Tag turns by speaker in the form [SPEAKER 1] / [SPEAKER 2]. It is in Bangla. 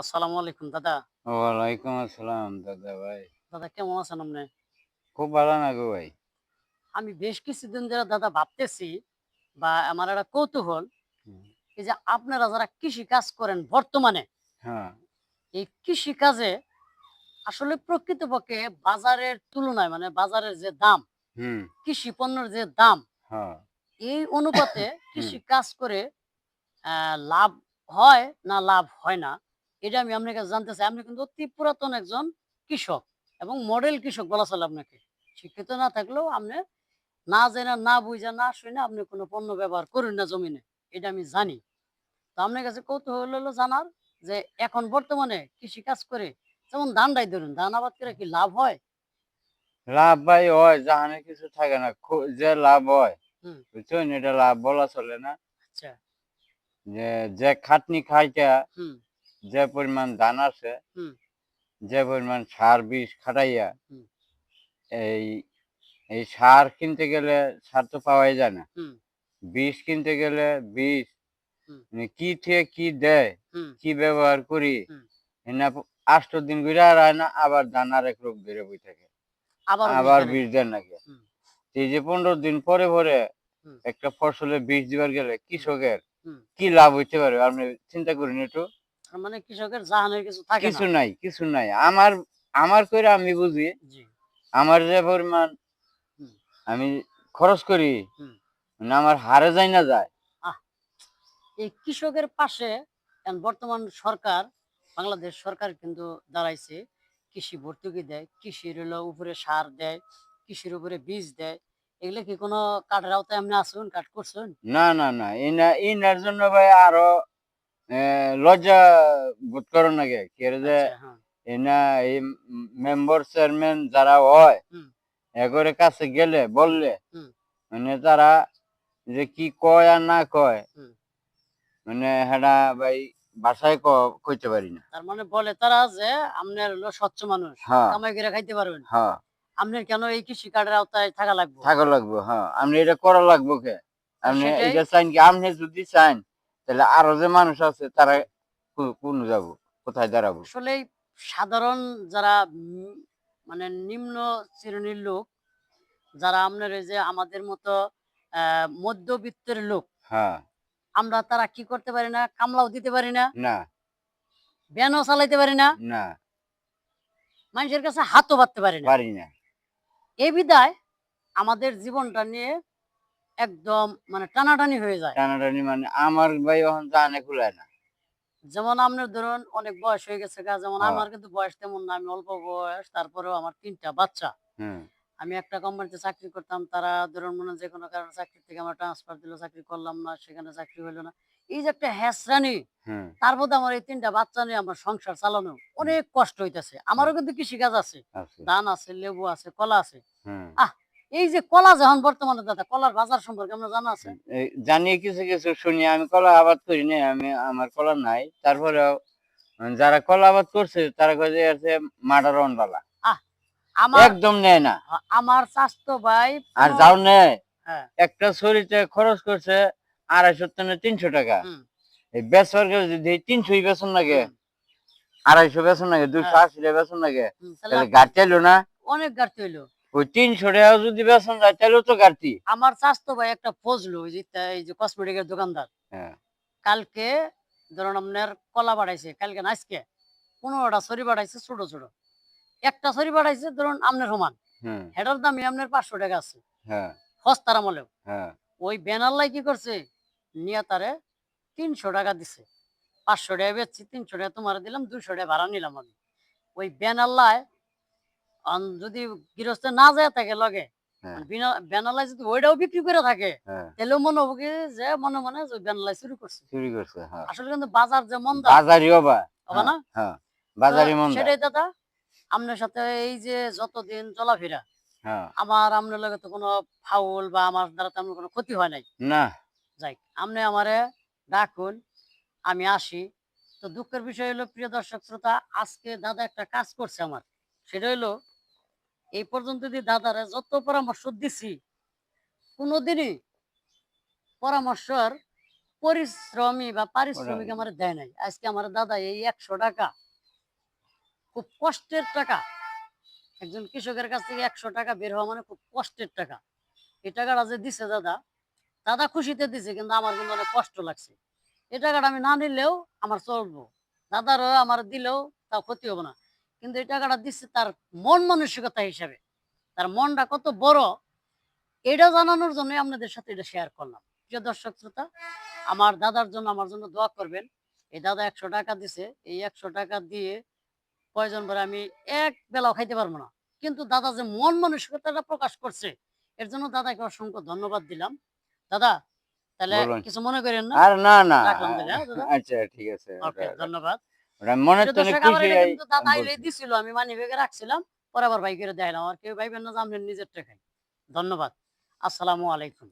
[SPEAKER 1] আসসালামু আলাইকুম দাদা।
[SPEAKER 2] ওয়ালাইকুম আসসালাম দাদা ভাই।
[SPEAKER 1] দাদা কেমন আছেন আপনি?
[SPEAKER 2] খুব ভালো না গো ভাই।
[SPEAKER 1] আমি বেশ কিছুদিন ধরে দাদা ভাবতেছি বা আমার একটা কৌতূহল এই যে আপনারা যারা কৃষি কাজ করেন বর্তমানে
[SPEAKER 2] হ্যাঁ।
[SPEAKER 1] এই কৃষি কাজে আসলে প্রকৃতপক্ষে বাজারের তুলনায় মানে বাজারের যে দাম
[SPEAKER 2] হুম।
[SPEAKER 1] কৃষি পণ্যের যে দাম
[SPEAKER 2] হ্যাঁ।
[SPEAKER 1] এই অনুপাতে কৃষি কাজ করে আহ, লাভ হয় না লাভ হয় না এটা আমি আপনার কাছে জানতে চাই। আপনি কিন্তু অতি পুরাতন একজন কৃষক এবং মডেল কৃষক বলা চলে আপনাকে। শিক্ষিত না থাকলেও আপনি না জেনে না বুঝে না শুনে আপনি কোনো পণ্য ব্যবহার করুন না জমিনে। এটা আমি জানি। তো আপনার কাছে কৌতূহল হলো জানার যে এখন বর্তমানে কৃষি কাজ করে যেমন ধানটাই ধরুন ধান আবাদ করে কি লাভ হয়?
[SPEAKER 2] লাভ ভাই হয় জাহানে কিছু থাকে না যে লাভ হয়। বুঝছেন? এটা লাভ বলা চলে না।
[SPEAKER 1] আচ্ছা।
[SPEAKER 2] যে খাটনি খাইটা যে পরিমাণ ধান আছে যে পরিমাণ সার বিষ খাটাইয়া এই এই সার কিনতে গেলে সার তো পাওয়াই যায় না। বিষ কিনতে গেলে বিষ মানে কি থেকে কি দেয় কি ব্যবহার করি। এনা আষ্ট দিন ঘুরে আর হয় না আবার ধান এক রোগ বেড়ে বই থাকে।
[SPEAKER 1] আবার
[SPEAKER 2] আবার বিষ দেন নাকি? এই যে পনেরো দিন পরে পরে একটা ফসলে বিষ দিবার গেলে কৃষকের কি লাভ হইতে পারে? আপনি চিন্তা করেন একটু।
[SPEAKER 1] মানে কৃষকের জাহানের কিছু থাকে
[SPEAKER 2] কিছু নাই কিছু নাই। আমার আমার করে আমি বুঝি আমার যে পরিমাণ আমি খরচ করি। মানে আমার হারে যায় না যায়।
[SPEAKER 1] এই কৃষকের পাশে বর্তমান সরকার বাংলাদেশ সরকার কিন্তু দাঁড়াইছে কৃষি ভর্তুকি দেয় কৃষির উপরে সার দেয় কৃষির উপরে বীজ দেয়। এগুলো কি কোনো কাঠের আওতায় আপনি আসুন কাঠ করছেন?
[SPEAKER 2] না না না ইনার জন্য ভাই আরও লজ্জা বোধ করো নাকি কি? রে যে
[SPEAKER 1] আচ্ছা, হ্যাঁ।
[SPEAKER 2] এনা এই মেম্বার চেয়ারম্যান যারা হয়। এগরে কাছে গেলে বললে মানে তারা যে কি কয় আর না কয় মানে হেডা ভাই বাসায় ক- কইতে পারি না।
[SPEAKER 1] তার মানে বলে তারা যে আপনার স্বচ্ছ মানুষ
[SPEAKER 2] হ্যাঁ।
[SPEAKER 1] কামাই করে খাইতে পারবেন
[SPEAKER 2] হ্যাঁ।
[SPEAKER 1] আপনার কেন এই কৃষি কার্ডের আওতায় থাকা লাগবে?
[SPEAKER 2] থাকা লাগবো হ্যাঁ। আপনি এটা করা লাগবো কে? আপনি। এটা চাইন কি? আপনি যদি চান তাহলে আরও যে মানুষ আছে তারা কোন যাব? কোথায় দাঁড়াবো?
[SPEAKER 1] আসলে সাধারণ যারা মানে নিম্ন শ্রেণির লোক যারা আপনার যে আমাদের মতো মধ্যবিত্তের লোক
[SPEAKER 2] হ্যাঁ।
[SPEAKER 1] আমরা তারা কি করতে পারি না? কামলাও দিতে পারি না।
[SPEAKER 2] না।
[SPEAKER 1] ব্যানও চালাইতে পারি না।
[SPEAKER 2] না।
[SPEAKER 1] মানুষের কাছে হাতও বাঁধতে পারি না।
[SPEAKER 2] পারি না।
[SPEAKER 1] এই বিদায় আমাদের জীবনটা নিয়ে একদম মানে টানাটানি হয়ে যায়।
[SPEAKER 2] টানাটানি মানে আমার ভাই এখন জানে খুলায় না।
[SPEAKER 1] যেমন আপনার ধরুন অনেক বয়স হয়ে গেছে গা যেমন
[SPEAKER 2] হ্যাঁ।
[SPEAKER 1] আমার কিন্তু বয়স তেমন না আমি অল্প বয়স তারপরেও আমার তিনটা বাচ্চা। আমি একটা কোম্পানিতে চাকরি করতাম তারা ধরুন মনে যে কোনো কারণে চাকরি থেকে আমার ট্রান্সফার দিল চাকরি করলাম না সেখানে চাকরি হলো না। এই যে একটা হ্যাসরানি তার মধ্যে আমার এই তিনটা বাচ্চা নিয়ে আমার সংসার চালানো অনেক কষ্ট হইতেছে। আমারও কিন্তু কৃষিকাজ আছে। ধান আছে লেবু আছে কলা আছে।
[SPEAKER 2] হুম।
[SPEAKER 1] এই যে কলা যখন বর্তমানে দাদা কলার বাজার সম্পর্কে আমরা জানা আছে?
[SPEAKER 2] জানি কিছু কিছু শুনি আমি কলা আবাদ করি না আমি আমার কলা নাই। তারপরেও যারা কলা আবাদ করছে তারা কাছে আছে মাটার অনবালা
[SPEAKER 1] আমার
[SPEAKER 2] একদম নেয় না।
[SPEAKER 1] আমার স্বাস্থ্য ভাই
[SPEAKER 2] আর যাও নেয়
[SPEAKER 1] হ্যাঁ।
[SPEAKER 2] একটা শরীরে খরচ করছে আড়াইশো থেকে তিনশো টাকা। এই গেলে যদি তিনশোই বেতন লাগে আড়াইশো বেতন লাগে দুশো
[SPEAKER 1] হ্যাঁ।
[SPEAKER 2] আশি টাকা বেতন লাগে
[SPEAKER 1] হুম,
[SPEAKER 2] তাহলে গাড়ি না?
[SPEAKER 1] অনেক ঘাটতি হইল
[SPEAKER 2] ওই তিনশো টাকা যদি বেতন যায় তাহলেও তো গাড়তি
[SPEAKER 1] আমার স্বাস্থ্য ভাই একটা ফজলো ওই যে এই যে কসমেটিকের দোকানদার।
[SPEAKER 2] হ্যাঁ।
[SPEAKER 1] কালকে ধরুন আপনার কলা বাড়াইছে কালকে না আজকে পনেরোটা ছড়ি বাড়াইছে ছোট ছোট। একটা ছড়ি বাড়াইছে ধরুন আপনার সমান।
[SPEAKER 2] হুম
[SPEAKER 1] হেটার দামই আপনার পাঁচশো টাকা আছে।
[SPEAKER 2] হ্যাঁ।
[SPEAKER 1] সস্তার আমলেও।
[SPEAKER 2] হ্যাঁ।
[SPEAKER 1] ওই ব্যানারলাই কি করছে? নিয়ে তারে তিনশো টাকা দিছে। পাঁচশো টাকা বেচছি তিনশো টাকা তোমার দিলাম দুশো টাকা ভাড়া নিলাম আমি। ওই ব্যানারলায় যদি গৃহস্থ না যায় থাকে লগে
[SPEAKER 2] হ্যাঁ।
[SPEAKER 1] যদি ওইটাও বিক্রি করে থাকে
[SPEAKER 2] হ্যাঁ।
[SPEAKER 1] তাহলেও মনে হব কি যে মনে মনে যে ওই করছে।
[SPEAKER 2] চুরি করছে হ্যাঁ।
[SPEAKER 1] আসলে কিন্তু বাজার যে মন্দা
[SPEAKER 2] বাজারি হবা
[SPEAKER 1] হবে না?
[SPEAKER 2] বাজারি
[SPEAKER 1] তো সেটাই দাদা আপনার সাথে এই যে যতদিন চলাফেরা আমার আপনার লগে তো কোনো ফাউল বা আমার দ্বারা তেমন কোনো ক্ষতি হয় নাই।
[SPEAKER 2] না।
[SPEAKER 1] যাই আপনি আমারে ডাকুন আমি আসি। তো দুঃখের বিষয় হলো প্রিয় দর্শক শ্রোতা আজকে দাদা একটা কাজ করছে আমার। সেটা হলো এই পর্যন্ত যদি দাদারে যত পরামর্শ দিছি কোনোদিনই পরামর্শর পরিশ্রমী বা পারিশ্রমিক আমার দেয় নাই। আজকে আমার দাদা এই একশো টাকা খুব কষ্টের টাকা একজন কৃষকের কাছ থেকে একশো টাকা বের হওয়া মানে খুব কষ্টের টাকা। এই টাকাটা যে দিছে দাদা দাদা খুশিতে দিছে কিন্তু আমার কিন্তু অনেক কষ্ট লাগছে। এই টাকাটা আমি না নিলেও আমার চলবো। দাদারও আমার দিলেও তা ক্ষতি হবে না। কিন্তু এই টাকাটা দিচ্ছে তার মন মানসিকতা হিসাবে। তার মনটা কত বড় এটা জানানোর জন্য আপনাদের সাথে এটা শেয়ার করলাম। প্রিয় দর্শক শ্রোতা আমার দাদার জন্য আমার জন্য দোয়া করবেন। এই দাদা একশো টাকা দিছে এই একশো টাকা দিয়ে প্রয়োজন পরে আমি এক বেলাও খাইতে পারব না। কিন্তু দাদা যে মন মানসিকতাটা প্রকাশ করছে এর জন্য দাদাকে অসংখ্য ধন্যবাদ দিলাম। দাদা তাহলে। কিছু মনে করেন না?
[SPEAKER 2] আর না না।
[SPEAKER 1] হ্যাঁ?
[SPEAKER 2] আচ্ছা ঠিক আছে।
[SPEAKER 1] ওকে ধন্যবাদ।
[SPEAKER 2] মনে তো
[SPEAKER 1] দাদা
[SPEAKER 2] আমি
[SPEAKER 1] দিছিল আমি মানি ব্যাগে রাখছিলাম পরে আবার ভাই করে দেখালাম আর কেউ ভাইবেন না যে নিজের ধন্যবাদ। আসসালামু আলাইকুম।